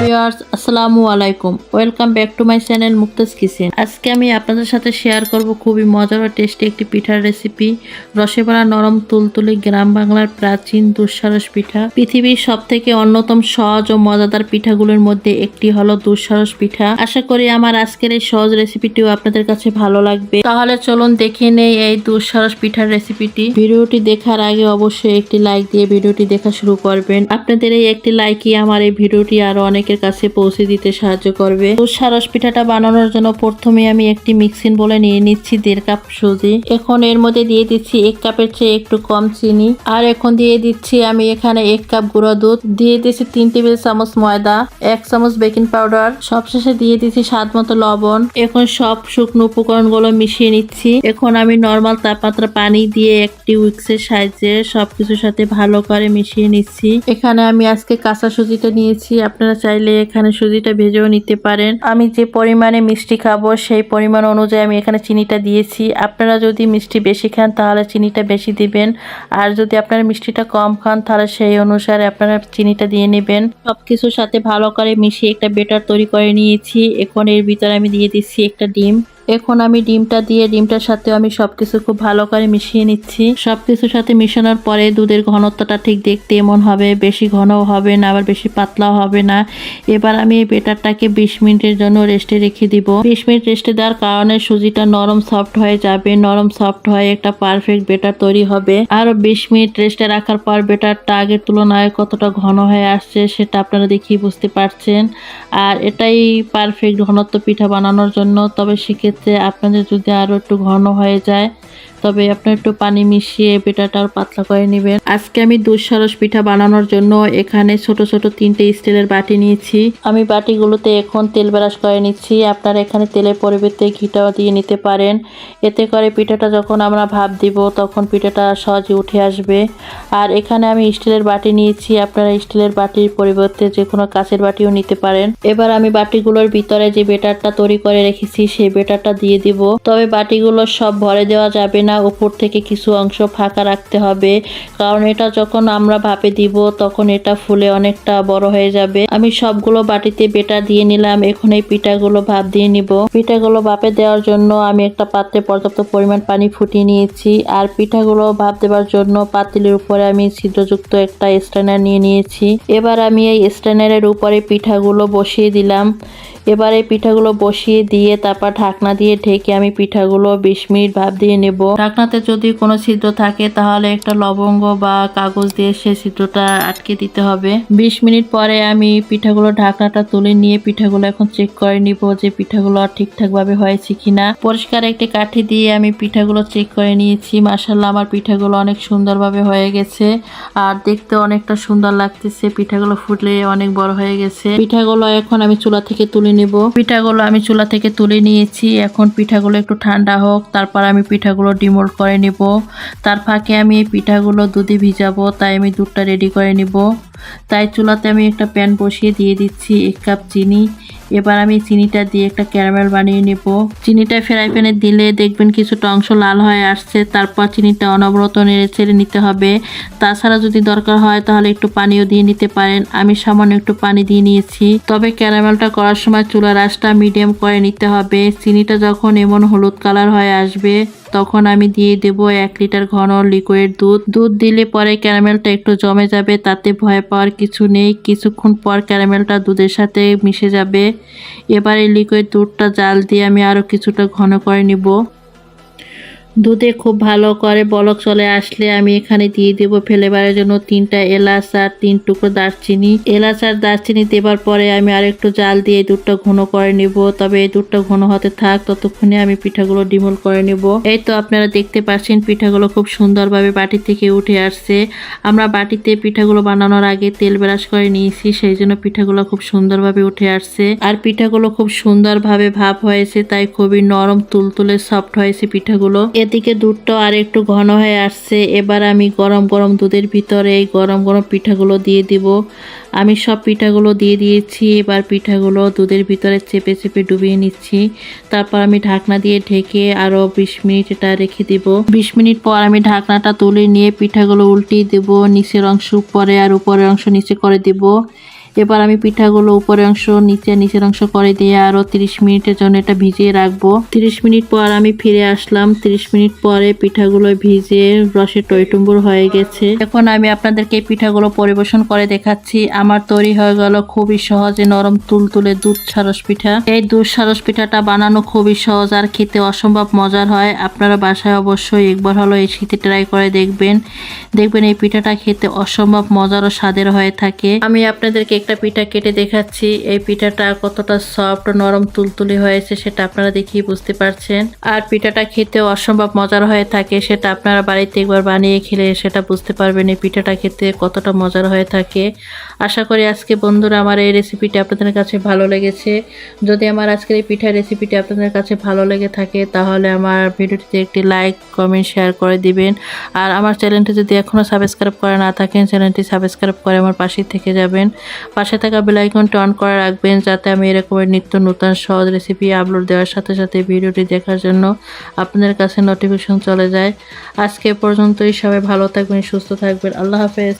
Viewers, আসসালামু আলাইকুম। Welcome back to my channel Muktaj kitchen আজকে আমি আপনাদের সাথে শেয়ার করব খুবই মজার ও টেস্টি একটি পিঠার রেসিপি রসে ভরা নরম তুলতুলে গ্রাম বাংলার প্রাচীন দুঃসারস পিঠা। পৃথিবীর সব থেকে অন্যতম সহজ ও মজাদার পিঠাগুলোর মধ্যে একটি হলো দুঃসারস পিঠা। আশা করি আমার আজকের এই সহজ রেসিপিটিও আপনাদের কাছে ভালো লাগবে। তাহলে চলুন দেখে নেই এই দুঃসারস পিঠার রেসিপিটি ভিডিওটি দেখার আগে অবশ্যই একটি লাইক দিয়ে ভিডিওটি দেখা শুরু করবেন। আপনাদের এই একটি লাইকই আমার এই ভিডিওটি আরও অনেকের কাছে পৌঁছে দিতে সাহায্য করবে। তুষারস পিঠাটা বানানোর জন্য প্রথমে আমি একটি মিক্সিং বলে নিয়ে নিচ্ছি দেড় কাপ সুজি। এখন এর মধ্যে দিয়ে দিচ্ছি এক কাপের চেয়ে একটু কম চিনি। আর এখন দিয়ে দিচ্ছি আমি এখানে এক কাপ গুঁড়ো দুধ। দিয়ে দিচ্ছি তিন টেবিল চামচ ময়দা, এক চামচ বেকিং পাউডার। সবশেষে দিয়ে দিচ্ছি স্বাদ মতো লবণ। এখন সব শুকনো উপকরণগুলো মিশিয়ে নিচ্ছি। এখন আমি নর্মাল তাপমাত্রা পানি দিয়ে একটি উইক্সের সাহায্যে সবকিছুর সাথে ভালো করে মিশিয়ে নিচ্ছি। এখানে আমি আজকে কাঁচা সুজিটা নিয়েছি। আপনারা চাইলে এখানে সুজিটা ভেজেও নিতে পারেন। আমি যে পরিমাণে মিষ্টি খাব সেই পরিমাণ অনুযায়ী আমি এখানে চিনিটা দিয়েছি। আপনারা যদি মিষ্টি বেশি খান তাহলে চিনিটা বেশি দিবেন। আর যদি আপনারা মিষ্টিটা কম খান তাহলে সেই অনুসারে আপনারা চিনিটা দিয়ে নেবেন। সব কিছুর সাথে ভালো করে মিশিয়ে একটা বেটার তৈরি করে নিয়েছি। এখন এর ভিতরে আমি দিয়ে দিচ্ছি একটা ডিম। এখন আমি ডিমটা দিয়ে, ডিমটার সাথে আমি সবকিছু খুব ভালো করে মিশিয়ে নিচ্ছি। সবকিছুর সাথে মিশানোর পরে দুধের ঘনত্বটা ঠিক দেখতে এমন হবে, বেশি ঘনও হবে না, আবার বেশি পাতলাও হবে না। এবার আমি এই বেটারটাকে বিশ মিনিটের জন্য রেস্টে রেখে দিব। বিশ মিনিট রেস্টে দেওয়ার কারণে সুজিটা নরম সফট হয়ে যাবে, নরম সফট হয়ে একটা পারফেক্ট বেটার তৈরি হবে। আর বিশ মিনিট রেস্টে রাখার পর বেটারটা আগের তুলনায় কতটা ঘন হয়ে আসছে সেটা আপনারা দেখেই বুঝতে পারছেন। আর এটাই পারফেক্ট ঘনত্ব পিঠা বানানোর জন্য, তবে সেক্ষেত্রে আপনাদের যদি আরও একটু ঘন হয়ে যায় তবে আপনার একটু পানি মিশিয়ে পিঠাটা পাতলা করে নেবেন। আজকে আমি দুঃসারস পিঠা বানানোর জন্য এখানে ছোট ছোট তিনটে স্টিলের বাটি নিয়েছি। আমি বাটিগুলোতে এখন তেল ব্রাশ করে নিচ্ছি। আপনারা এখানে তেলের পরিবর্তে ঘিটাও দিয়ে নিতে পারেন। এতে করে পিঠাটা যখন আমরা ভাপ দিব, তখন পিঠাটা সহজে উঠে আসবে। আর এখানে আমি স্টিলের বাটি নিয়েছি। আপনারা স্টিলের বাটির পরিবর্তে যে কোনো কাঁচের বাটিও নিতে পারেন। এবার আমি বাটিগুলোর ভিতরে যে বেটারটা তৈরি করে রেখেছি, সেই বেটারটা দিয়ে দিব। তবে বাটিগুলো সব ভরে দেওয়া যাবে না, উপর থেকে কিছু অংশ ফাঁকা রাখতে হবে। কারণ এটা যখন আমরা ভাপে দিব, তখন এটা ফুলে অনেকটা বড় হয়ে যাবে। আমি সবগুলো বাটিতে বেটা দিয়ে নিলাম, এখন এই পিঠাগুলো ভাপ দিয়ে নিব। পিঠাগুলো ভাপে দেওয়ার জন্য আমি একটা পাত্রে পর্যাপ্ত পরিমাণ পানি ফুটিয়ে নিয়েছি। আর পিঠাগুলো ভাপ দেওয়ার জন্য পাতিলের উপরে আমি ছিদ্রযুক্ত একটা স্ট্যান্ডার নিয়ে নিয়েছি। এবার আমি এই স্ট্যান্ডারের উপরে পিঠাগুলো বসিয়ে দিলাম। এবার এই পিঠাগুলো বসিয়ে দিয়ে তারপর ঢাকনা দিয়ে ঢেকে আমি পিঠাগুলো বিশ মিনিট ভাপ দিয়ে নেব। ঢাকনাতে যদি কোনো ছিদ্র থাকে তাহলে একটা লবঙ্গ বা কাগজ দিয়ে সে ছিদ্রটা আটকে দিতে হবে। বিশ মিনিট পরে আমি পিঠাগুলো ঢাকনাটা তুলে নিয়ে পিঠাগুলো এখন চেক করে নিব যে পিঠাগুলো ঠিকঠাক ভাবে হয়েছে কিনা। পরিষ্কার একটি কাঠি দিয়ে আমি পিঠাগুলো চেক করে নিয়েছি। মাসাল্লাহ আমার পিঠাগুলো অনেক সুন্দরভাবে হয়ে গেছে আর দেখতে অনেকটা সুন্দর লাগতেছে। পিঠাগুলো ফুটলে অনেক বড় হয়ে গেছে। পিঠাগুলো এখন আমি চুলা থেকে তুলে নেব। পিঠাগুলো আমি চুলা থেকে তুলে নিয়েছি। এখন পিঠাগুলো একটু ঠান্ডা হোক, তারপর আমি পিঠাগুলো ডিমোল্ড করে নিব। তার ফাঁকে আমি এই পিঠাগুলো দুধে ভিজাবো, তাই আমি দুধটা রেডি করে নিব। তাই চুলাতে আমি একটা প্যান বসিয়ে দিয়ে দিচ্ছি, এক কাপ চিনি। এবার আমি চিনিটা দিয়ে একটা ক্যারামেল বানিয়ে নেব। চিনিটা ফ্রাই প্যানে দিলে দেখবেন কিছুটা অংশ লাল হয়ে আসছে। তারপর চিনিটা অনবরত নেড়ে ছেড়ে নিতে হবে। তাছাড়া যদি দরকার হয় তাহলে একটু পানিও দিয়ে নিতে পারেন। আমি সামান্য একটু পানি দিয়ে নিয়েছি। তবে ক্যারামেলটা করার সময় চুলার আঁচটা মিডিয়াম করে নিতে হবে। চিনিটা যখন এমন হলুদ কালার হয়ে আসবে তখন আমি দিয়ে দেব এক লিটার ঘন লিকুইড দুধ। দুধ দিলে পরে ক্যারামেলটা একটু জমে যাবে, তাতে ভয় পাওয়ার কিছু নেই। কিছুক্ষণ পর ক্যারামেলটা দুধের সাথে মিশে যাবে। এবার এই লিকুইড দুধটা জাল দিয়ে আমি আরও কিছুটা ঘন করে নিব। দুধে খুব ভালো করে বলক চলে আসলে আমি এখানে দিয়ে দেব ফ্লেভারের জন্য তিনটা এলাচ আর তিন টুকরো দারচিনি। এলাচ আর দারচিনি দেবার পরে আমি আরেকটু জাল দিয়ে দুধটা ঘন করে নিব। তবে এই দুধটা ঘন হতে থাক, ততক্ষণে আমি পিঠাগুলো ডিমল করে নেব। এই তো আপনারা দেখতে পাচ্ছেন পিঠাগুলো খুব সুন্দরভাবে বাটি থেকে উঠে আসছে। আমরা বাটিতে পিঠাগুলো বানানোর আগে তেল ব্রাশ করে নিয়েছি, সেই জন্য পিঠাগুলো খুব সুন্দরভাবে উঠে আসছে। আর পিঠাগুলো খুব সুন্দরভাবে ভাব হয়েছে, তাই খুবই নরম, তুলতুলে, সফট হয়েছে পিঠাগুলো। এদিকে দুধটাও আর একটু ঘন হয়ে আসছে, এবার আমি গরম গরম দুধের ভিতরে এই গরম গরম পিঠাগুলো দিয়ে দিব। আমি সব পিঠাগুলো দিয়ে দিয়েছি, এবার পিঠাগুলো দুধের ভিতরে চেপে চেপে ডুবিয়ে নিচ্ছি। তারপর আমি ঢাকনা দিয়ে ঢেকে আরও বিশ মিনিট এটা রেখে দিব। বিশ মিনিট পর আমি ঢাকনাটা তুলে নিয়ে পিঠাগুলো উল্টিয়ে দেব, নিচের অংশ উপরে আর উপরের অংশ নিচে করে দেব। এবার আমি পিঠাগুলো উপরের অংশ, নিচে, নিচের অংশ করে দিয়ে আরও 30 মিনিটের জন্য এটা ভিজিয়ে রাখব। 30 মিনিট পর আমি ফিরে আসলাম। 30 মিনিট পরে পিঠাগুলো ভিজে রসে টইটুম্বুর হয়ে গেছে। এখন আমি আপনাদেরকে পিঠাগুলো পরিবেশন করে দেখাচ্ছি। আমার তৈরি হয়ে গেল খুবই সহজে নরম তুলতুলে দুধ সারস পিঠা। এই দুধ সারস পিঠাটা বানানো খুবই সহজ আর খেতে অসম্ভব মজার হয়। আপনারা বাসায় অবশ্যই একবার হলো এই শীতে ট্রাই করে দেখবেন। দেখবেন এই পিঠাটা খেতে অসম্ভব মজার ও স্বাদের হয়ে থাকে। আমি আপনাদেরকে একটা পিঠা কেটে দেখাচ্ছি। এই পিঠাটা কতটা সফট নরম, তুলতুলি হয়েছে সেটা আপনারা দেখেই বুঝতে পারছেন। আর পিঠাটা খেতে অসম্ভব মজার হয়ে থাকে সেটা আপনারা বাড়িতে একবার বানিয়ে খেলে সেটা বুঝতে পারবেন এই পিঠাটা খেতে কতটা মজার হয়ে থাকে। আশা করি আজকে বন্ধুরা আমার এই রেসিপিটি আপনাদের কাছে ভালো লেগেছে। যদি আমার আজকের এই পিঠার রেসিপিটি আপনাদের কাছে ভালো লেগে থাকে তাহলে আমার ভিডিওটিতে একটি লাইক কমেন্ট শেয়ার করে দিবেন। আর আমার চ্যানেলটি যদি এখনও সাবস্ক্রাইব করে না থাকেন চ্যানেলটি সাবস্ক্রাইব করে আমার পাশে থেকে যাবেন। পাশে থাকা বেলাইকনটি অন করে রাখবেন যাতে আমি এরকমের নিত্য নতুন সহজ রেসিপি আপলোড দেওয়ার সাথে সাথে ভিডিওটি দেখার জন্য আপনাদের কাছে নোটিফিকেশন চলে যায়। আজকে পর্যন্তই। সবাই ভালো থাকবেন, সুস্থ থাকবেন। আল্লাহ হাফেজ।